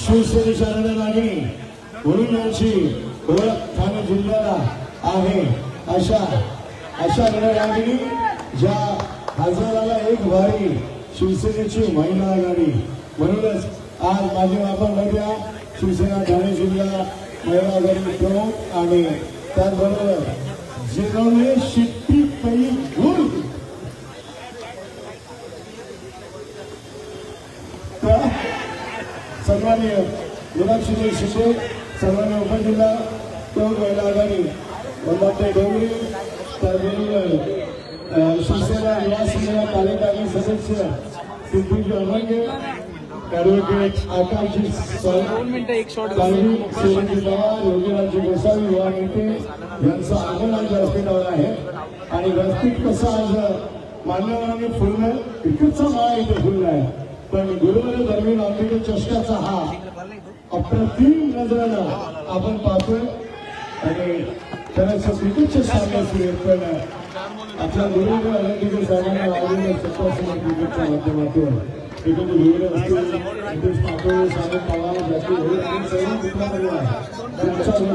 शिवसेनेच्या रणरागिणी म्हणून यांची ओळख ठाणे जिल्ह्याला आहे. अशा अशा रणरागिणी ज्या हजाराला एक भारी शिवसेनेची महिला आघाडी म्हणूनच आज माझे आपण बघूया शिवसेना ठाणे जिल्हा महिला आघाडी प्रमुख आणि त्याचबरोबर जिरवले शिट्टी पै गुल तर सन्मान्य मीनाक्षी शिंदे सन्मान्य उपजिल्हा प्रमुख महिला आघाडी. वंदाते डोंगरे तर अ, शिवसेना युवा सेना कार्यकारी सदस्य सिद्धूजी अमंगे ॲडव्होकेट एक शिवाजी पवार योगीराजी गोसावी युवा नेते यांचं आगमन आज व्यासपीठावर आहे. आणि व्यासपीठ कसं आज मान्यवरांनी फुललं इतकंच माळा इथे फुलला आहे. पण गुरुवारी दरम्यान आंबेडकर चषकाचा हा अप्रतिम नजरानं आपण पाहतोय. आणि खरंच क्रिकेटचे सामने सुरू आहेत पण आपल्या गुरुवारी अलंकित साहेबांना आवडलेल्या सत्तासमोर क्रिकेटच्या माध्यमातून क्रिकेट गुरुवार असतील नितेश पाटोळे सागर पवार जाती होईल आणि सर्व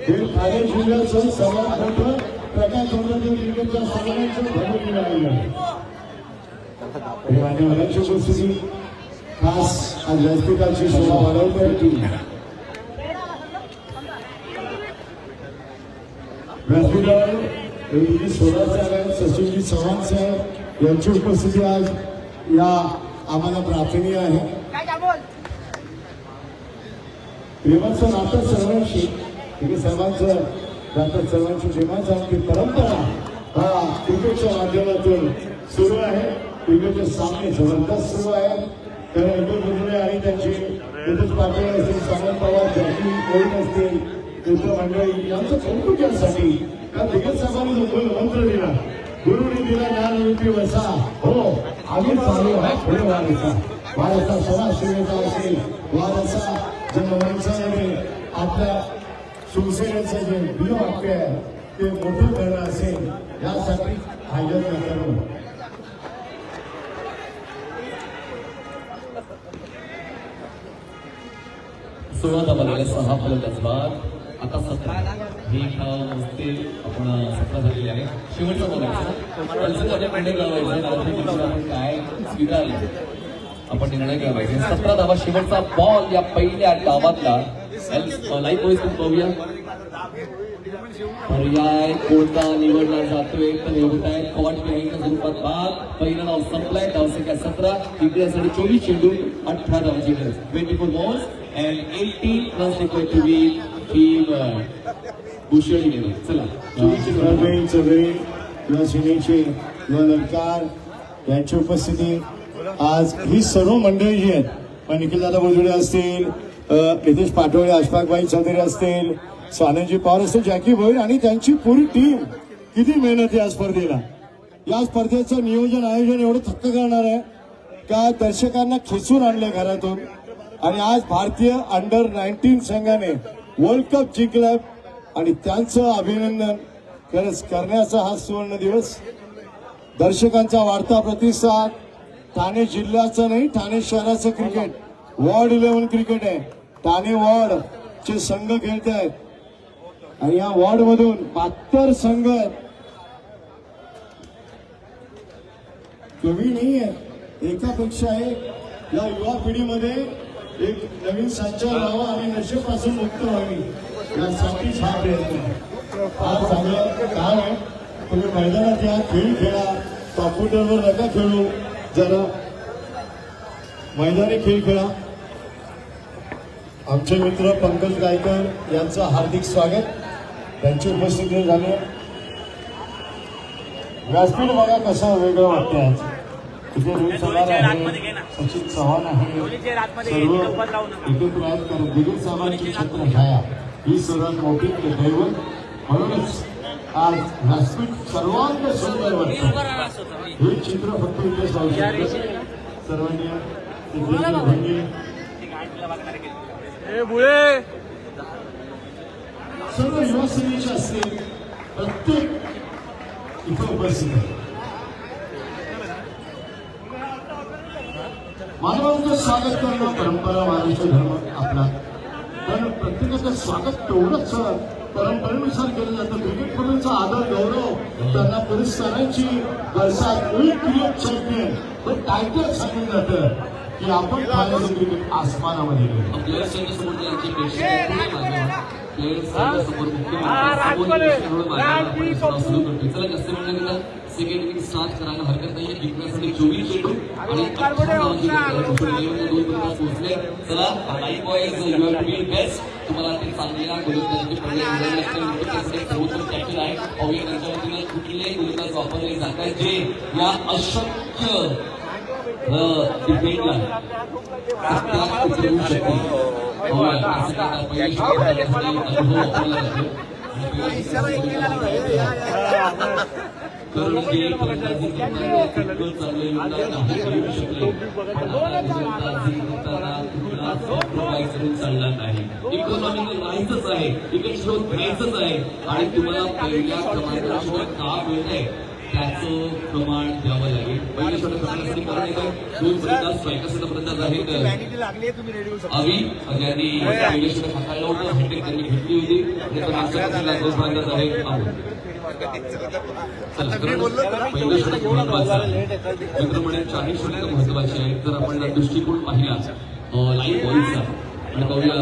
हे ठाणे जिल्ह्याचं सर्वात मोठं प्रकाश चंद्रदेव क्रिकेटच्या सामन्यांचं भरून मिळालेलं आहे. मान्यवरांची उपस्थिती खास आज व्यासपीठाची शोभा व्यासपीठावर सोळा साहेब सचिनजी चव्हाण साहेब यांची उपस्थिती आज या आम्हाला प्रार्थनीय आहे. प्रेमाचं नातं सर्वांशी योगी सर्वांचं नातं सर्वांशी प्रेमाचं आमची परंपरा हा क्रिकेटच्या माध्यमातून सुरू आहे. क्रिकेटचे सामने जबरदस्त सुरू आहेत तर अब्दुल गुजरे आणि त्यांचे. नितेश पाटील असतील सामंत पवार जॅकी कोविड असतील? मित्रमंडळी यांचं कौतुक यासाठी कारण दिग्गज साहेबांनी मंत्र दिला? गुरुने दिला ज्ञान रूपी वसा हो आम्ही चालू आहे पुढे वारसा वारसा समाजसेवेचा असेल. वारसा जनमानसामध्ये आपल्या शिवसेनेचं जे बिनवाक्य आहे ते मोठं करणं असेल यासाठी हा यत्न करू सुरुवात सहा फलंदाज बाद आता सतरा. हे खेळ नुसते आपण सतरा झालेली आहे. शेवटचं बोलायचं काय स्वीकारले? आपण निर्णय घ्यायला पाहिजे सतरा धावा शेवटचा बॉल या पहिल्या डावातला. लाईव्ह बॉईज बघूया पर्याय कोणता निवडला जातोय? तर होत आहे कॉट बिहाइंडच्या स्वरूपात बाद पहिलं नाव संपलाय धावसंख्या सतरा इतिहासाठी चोवीस चेंडू अठरा धावांची गरज. Twenty four balls and eighteen runs required to be team भूषणी चला चौधरी किंवा सिनेचे किंवा ललकार यांची उपस्थिती आज ही सर्व मंडळी जी आहेत पण निखिलदादा बोजडे असतील नितेश पाटोळे अशफाकबाई चौधरी असतील स्वानंदजी पवार असतील जॅकी भोईर आणि त्यांची पुरी टीम किती मेहनत आहे या स्पर्धेला. या स्पर्धेचं नियोजन आयोजन एवढं थक्क करणार आहे का दर्शकांना खेचून आणलंय घरातून. आणि आज भारतीय अंडर नाईन्टीन संघाने वर्ल्ड कप जिंकलाय आणि त्यांचं अभिनंदन खरंच करण्याचा हा सुवर्ण दिवस. दर्शकांचा वाढता प्रतिसाद. ठाणे जिल्ह्याचं नाही ठाणे शहराचं क्रिकेट वॉर्ड इलेव्हन क्रिकेट आहे. ठाणे वॉर्ड चे संघ खेळत आहेत आणि या वॉर्ड मधून बहात्तर संघ कमी नाही आहे एकापेक्षा एक या युवा पिढीमध्ये एक नवीन संचार व्हावा आणि नशेपासून मुक्त व्हावी यासाठीच हा प्रयत्न हा चांगलं काम आहे. तुम्ही मैदानात या खेळ खेळा. कॉम्प्युटरवर नका खेळू. जरा मैदानी खेळ खेळा. आमचे मित्र पंकज गायकर यांचं हार्दिक स्वागत. त्यांची उपस्थिती झाली. व्यासपीठ बघा कसं वेगळं वाटतं आज. तिथे रोहित सवार आहे. सचिन चव्हाण आहे. सर्व एकत्र आहेत. कारण दिलीप साहेबांची छत्रछाया ही सर्वात मोठी दैवत. म्हणूनच आज व्यासपीठ सर्वांत सुंदर वाटतं. हे चित्र फक्त इथे जाऊ शकतं. सर्वांनी भंगे ए बुळे! सर्व युवासेनेचे असतील प्रत्येक इथं उपस्थित आहे. मानवांचं स्वागत करणं परंपरा महाराष्ट्र धर्म आपला. कारण प्रत्येकाचं स्वागत तेवढंच परंपरेनुसार केलं जातं. क्रिकेटपटूंचा आदर गौरव त्यांना पुरस्कारांची वर्षात एक क्रिकेट चॅम्पियन पण टायटल सांगितलं जातं की आपण खेळायचं क्रिकेट आसमानामध्ये गेलो. प्लेयर्सच्या समोर जे आमचे प्रेक्षक आहेत, पुढे मागे प्लेयर्सच्या समोर मुख्य माणसं, समोर प्रेक्षक म्हणून मागे आपण सुरुवात सुरू करतोय. चला जास्त म्हणण्याकरता सेकंड इनिंग स्टार्ट करायला हरकत जिंकण्यासाठी चोवीस चेंडू आणि पोहोचले. चला boys you have to be best तुम्हाला ते चांगल्या गोलंदाजीचे विकेटचे सर्वोत्तम कॅप्टन आहे. पाहूया त्यांच्या वतीने कुठले गोलंदाज वापरले जात आहेत जे या अशक्य डिफेंडला आता चालणार नाही इकॉनॉमिकल राहायचंच आहे. घ्यायचंच आहे. आणि तुम्हाला पहिल्या क्रमांकाशिवाय का मिळतंय त्याचं प्रमाण द्यावं लागेल. येतं दोन आहेत. अवी ज्यांनी होतं हॅट्रिक त्यांनी घेतली होती. कारण पहिलं षटक महत्वाचं आहे मित्र म्हणेल चारही षटक महत्वाची आहेत. जर आपण दृष्टिकोन पाहिला बॉईजचा आणि पाहूया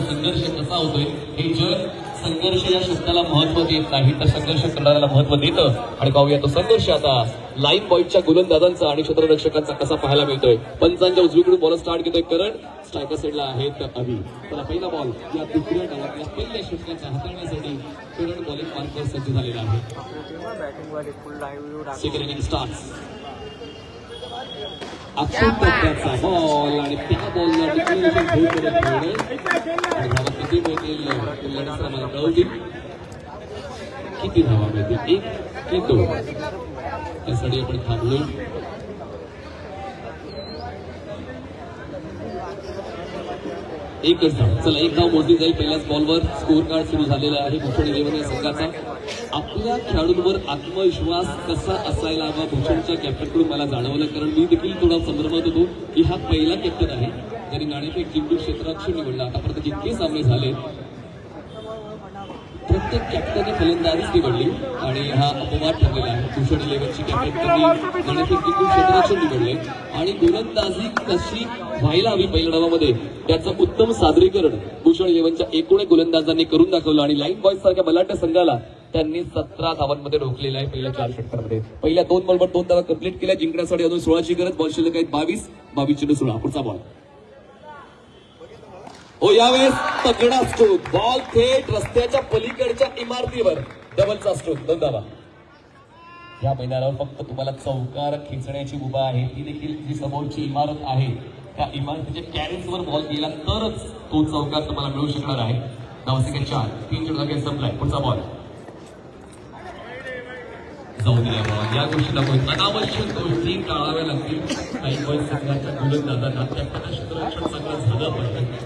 संघर्ष कसा होतोय? हे जग संघर्ष या शब्दाला महत्त्व देत नाही. तर संघर्ष करणाऱ्याला महत्त्व देतं. आणि पाहूया तो संघर्ष आता. लाईन बॉईटच्या गोलंदाजांचा आणि क्षेत्ररक्षकांचा कसा पाहायला मिळतोय? पंचांच्या उजवीकडून बॉल स्टार्ट घेतोय करण. स्ट्रायकर साईडला आहेत अभि. त्याला पहिला बॉल या दुसऱ्या डावातल्या पहिल्या षटकाच्या हाताळण्यासाठी किरण बॉलिंग मार्कर सज्ज झालेला आहे. सेकंड इनिंग स्टार्ट अक्षर टप्प्याचा बॉल आणि त्या बॉलला डिक्लेरेशन आणि धावा किती मिळतील कल्याण सामान कळवतील किती धावा मिळतील? एक की दोन. त्यासाठी आपण थांबलो एकच धाव. चला एक धाव मोजली जाईल. पहिल्याच बॉलवर स्कोर कार्ड सुरू झालेला आहे भूषण इलेव्हन या संघाचा. आपल्या खेळाडूंवर आत्मविश्वास कसा असायला हवा? भूषणच्या कॅप्टनकडून मला जाणवलं. कारण मी देखील थोडा संभ्रमात होतो की हा पहिला कॅप्टन आहे. ज्यांनी नाणेफेक जिंकून क्षेत्राक्षर निवडला. आतापर्यंत जितके सामने झाले प्रत्येक कॅप्टनने फलंदाजीच निवडली आणि हा अपवाद ठरलेला आहे. भूषण इलेव्हनची कॅप्टन त्यांनी नाणेफेक जिंकून क्षेत्ररक्षण निवडले आणि गोलंदाजी कशी व्हायला हवी पहिल्या डावामध्ये त्याचं उत्तम सादरीकरण भूषण इलेव्हनच्या एकूण गोलंदाजांनी करून दाखवलं आणि लाईन बॉईज सारख्या बलाढ्य संघाला त्यांनी सतरा धावांमध्ये रोखलेला आहे पहिल्या चार षटकांमध्ये पहिल्या दोन बॉलवर दोन धावा कंप्लीट केल्या जिंकण्यासाठी अजून सोळाची गरज बॉल शिल्लक आहेत बावीस बावीस चेंडू सोळा. पुढचा बॉल हो यावेळेस तगडा स्ट्रोक. बॉल थेट रस्त्याच्या पलीकडच्या इमारतीवर. डबलचा स्ट्रोक. दोन या मैदानावर फक्त तुम्हाला चौकार खेचण्याची मुभा आहे. ती देखील जी समोरची इमारत आहे त्या इमारतीच्या कॅरेजवर बॉल गेला तरच तो चौकार तुम्हाला मिळू शकणार आहे. धाव सेकंड चार. तीन चेंडू संपलाय. पुढचा बॉल जाऊ दिल्या बॉल या गोष्टी नको. अनावश्यक गोष्टी टाळाव्या लागतील. काही बॉल संघाच्या गोलंदाजांना त्या क्षेत्ररक्षण सगळं झालं पाहिजे.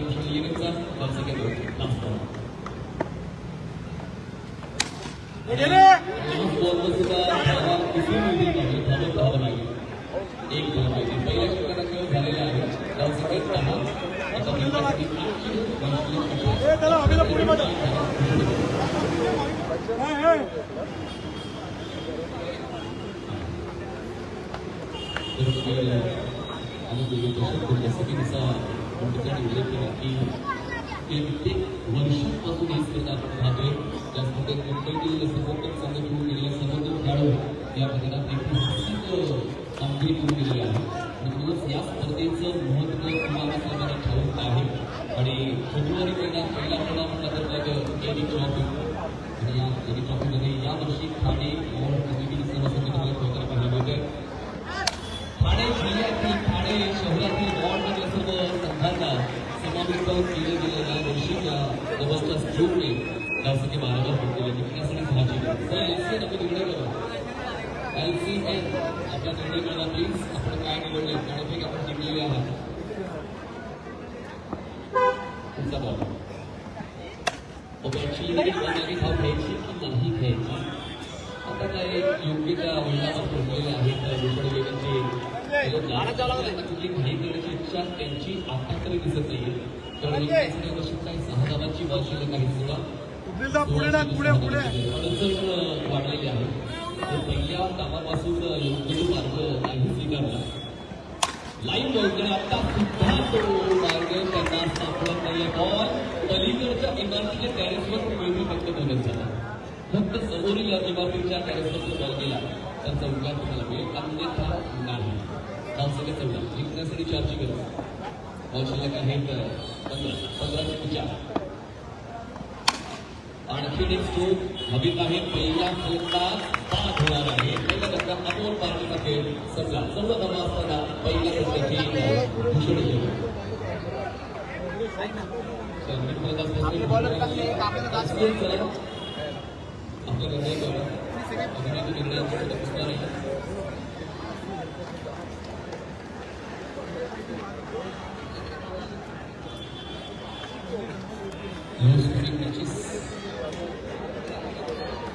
मुश्किलीचा लास्ट बॉलवर सुद्धा धावा किती मिळतील नाही धावत धावा लागेल एक धाव पाहिजे पहिल्या षटकाचा खेळ झालेला आहे. धाव एक दहा आता मिनिटासाठी आठशे वैशिष्ट्य तर तुम्ही आणि गेली दशक जसं की तिचा ठिकाणी उल्लेख केला की कित्येक वर्षांपासून ही स्पर्धा आपण पाहतोय त्याचमध्ये मुंबईतील सर्वोत्तम संघ घेऊन गेलेले सर्वोत्तम खेळाडू या मैदानात ऐतिहासिक कामगिरी करून गेलेली आहे आणि म्हणूनच या स्पर्धेचं महत्त्व तुम्हाला सर्वांना ठाऊक आहे आणि फेब्रुवारी महिना पहिला खेळा म्हटला तर मग एडी ट्रॉफी आणि या एडी ट्रॉफीमध्ये यावर्षी ठाणे समाविष्ट केले गेले या वर्षीच्या जवळपास जूनने त्यासाठी बारावर पडलेले जिंकण्यासाठी साहजिक तर एल सी एन आपण निर्णय करू. एल सी एन आपला निर्णय कळला प्लीज आपण काय निवडले? त्यापैकी आपण जिंकलेले आहात. तुमचा बॉल ओके ॲक्च्युली बदलली धाव घ्यायची की नाही घ्यायची? आता काय योग्यता वडिलांना पोहोचलेल्या आहेत दुसरे वेगांची कुठली घाई करण्याची इच्छा त्यांची आता तरी दिसत नाहीये. पुढे पुढे, पुढे. आहे पहिल्या कामापासून योग्य मार्ग नाही स्वीकारला लाईन बॉलकडे आता सुद्धा तो मार्ग त्यांना सापडत नाहीये बॉल पलीकडच्या इमारतीच्या टॅरेसवर फक्त बोलत झाला फक्त समोरील इमारतीच्या टॅरेसवर बॉल गेला तर चौकार तुम्हाला मिळेल अन्यथा नाही धाव सगळे चौदा जिंकण्यासाठी चारची गरज शिल्लक आहेत पंधरा पंधरा ते चार आणखीन एक स्ट्रोक हवीत आहे पहिल्या फलंदाज बाद होणार आहे. पहिला धक्का अमोल पार्टीचा खेळ संपला. सर्व धावा असताना पहिल्या फलंदाजी भूषण केलं. आपल्या निर्णय करा अभिनेते पुस्तक नाही.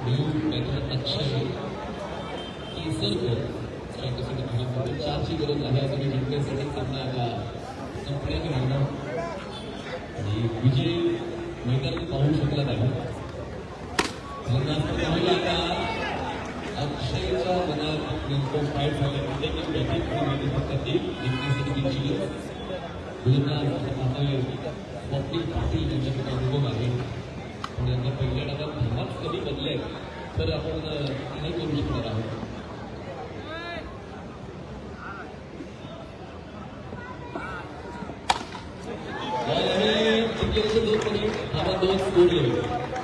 न्यू बॅटर अक्षय केसरकर स्ट्रायकरसाठी चारची गरज आहे आणि जिंकण्यासाठी सामना आता संपण्यात राहणार आणि विजय मैदानात पाहू शकला नाही. फलंदाज आता अक्षयच्या मनात नेमकं काय झालं म्हणजे की बॅटिंग फक्त एक जिंकण्यासाठी गोलंदाज पाटील यांच्याकडे अनुभव आहे. पण पहिल्या डब्यात धमाच कधी बदलेल तर आपण नाही करू शकणार आहोत. दोन पॉईंट धावा दोन स्कोर लिहिले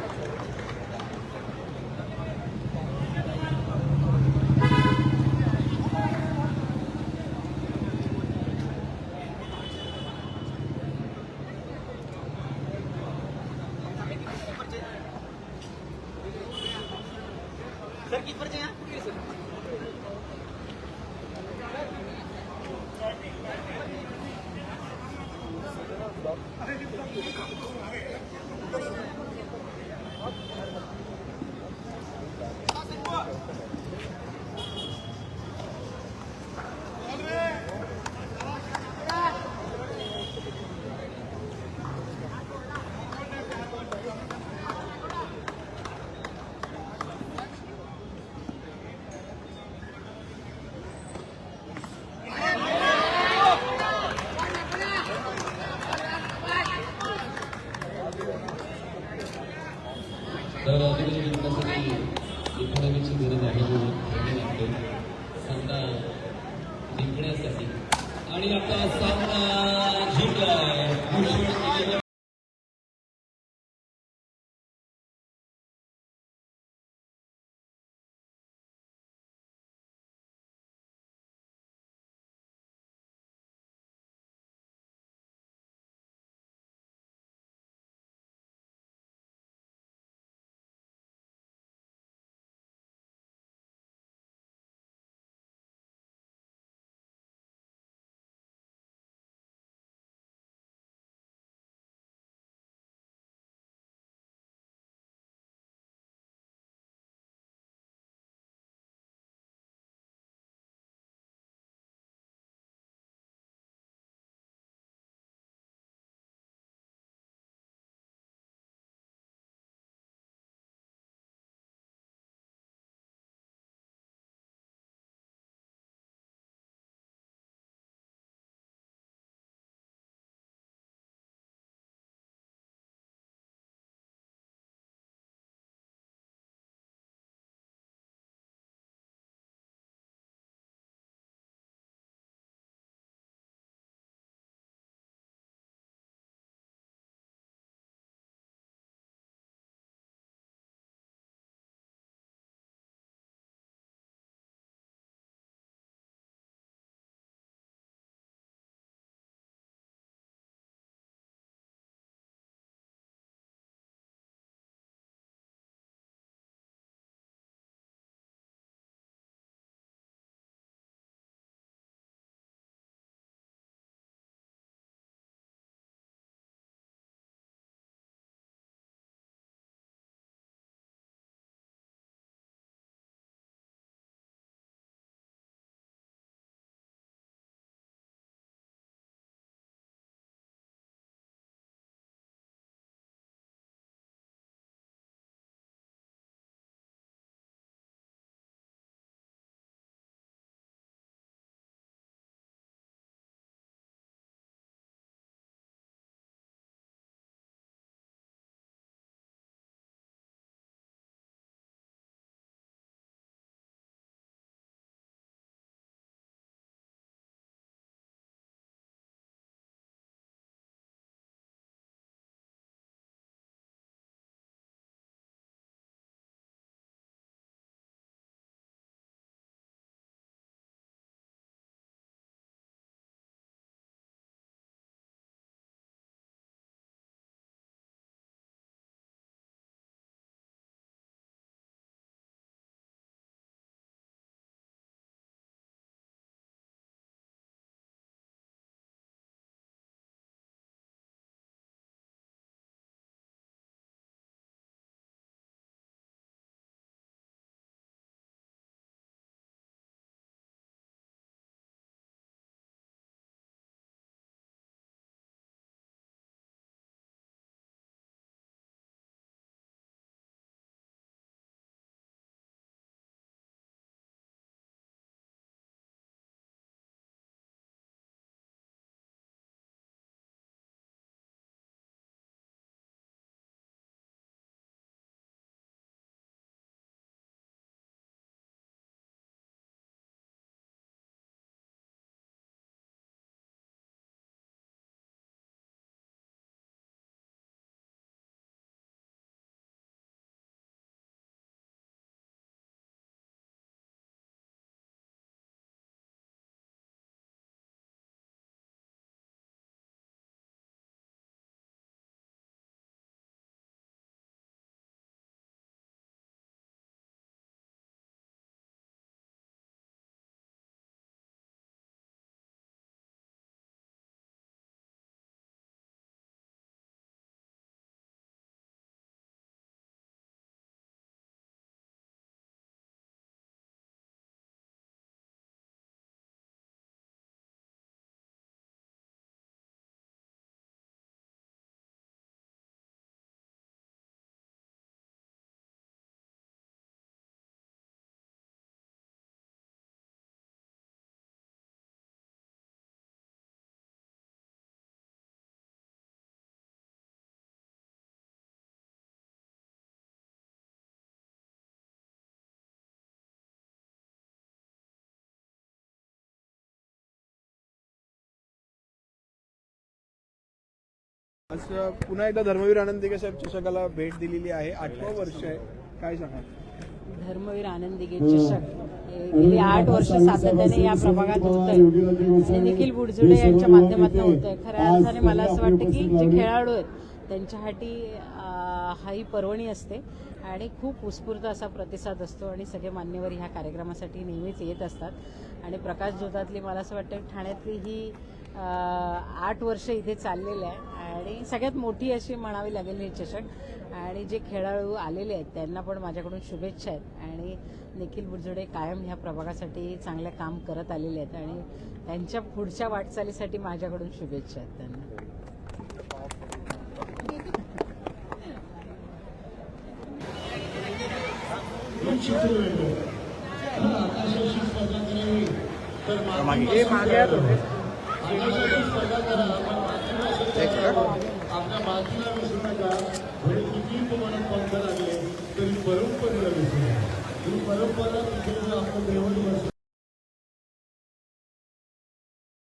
आज पुन्हा एकदा धर्मवीर आनंद दिघे साहेब चषकाला भेट दिलेली आहे. आठवं वर्ष आहे. काय सांगाल? धर्मवीर आनंद दिघे चषक. हे गेली आठ वर्ष सातत्याने या प्रभागात होत आहे आणि निखिल बुडजुडे यांच्या माध्यमातून होत आहे खऱ्या अर्थाने मला असं वाटतं की जे खेळाडू आहेत त्यांच्यासाठी हा ही पर्वणी असते आणि खूप उत्स्फूर्त असा प्रतिसाद असतो आणि सगळे मान्यवर ह्या कार्यक्रमासाठी नेहमीच येत असतात. आणि प्रकाश जोतातली मला असं वाटतं ठाण्यातली ही आठ वर्ष इथे चाललेलं आहे. आणि सगळ्यात मोठी अशी म्हणावी लागेल हे चषक. आणि जे खेळाडू आलेले आहेत त्यांना पण माझ्याकडून शुभेच्छा आहेत. आणि निखिल बुरजुडे कायम ह्या प्रभागासाठी चांगलं काम करत आलेले आहेत. आणि त्यांच्या पुढच्या वाटचालीसाठी माझ्याकडून शुभेच्छा आहेत त्यांना. हे मागे. आपल्या मातीला विसरू नका भले किती तुम्हाला पंख लागले तरी परंपरेला विसरू नका ही परंपरा तिथे आपलं देवत